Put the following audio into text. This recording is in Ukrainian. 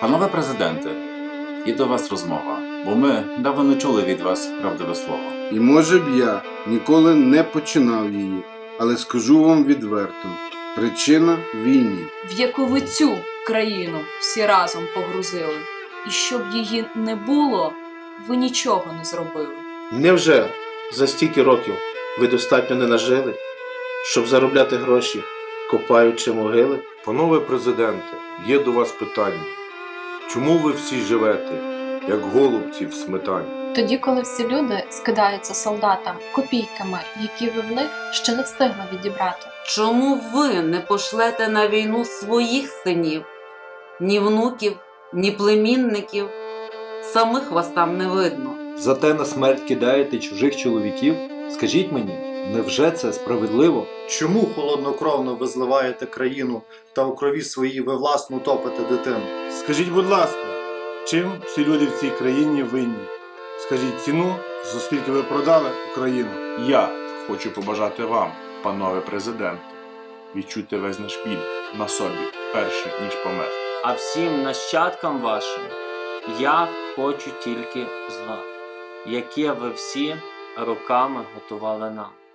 Панове президенте, є до вас розмова, бо ми давно не чули від вас правдиве слово. І може б я ніколи не починав її, але скажу вам відверто: причина війні. в яку ви цю країну всі разом погрузили. І щоб її не було, ви нічого не зробили. Невже за стільки років ви достатньо не нажили, щоб заробляти гроші, копаючи могили? Панове президенте, є до вас питання. Чому ви всі живете, як голубці в сметані? Тоді, коли всі люди скидаються солдатам копійками, які ви в них ще не встигли відібрати. Чому ви не пошлете на війну своїх синів? Ні внуків, ні племінників. Самих вас там не видно. Зате на смерть кидаєте чужих чоловіків? Скажіть мені, невже це справедливо? Чому холоднокровно ви зливаєте країну та у крові своїй ви власно топите дитину? Скажіть, будь ласка, чим всі люди в цій країні винні? Скажіть ціну, за скільки ви продали Україну? Я хочу побажати вам, панове президенте, відчути весь наш біль на собі, перше ніж помер. А всім нащадкам вашим я хочу тільки зла, яке ви всі руками готували нам.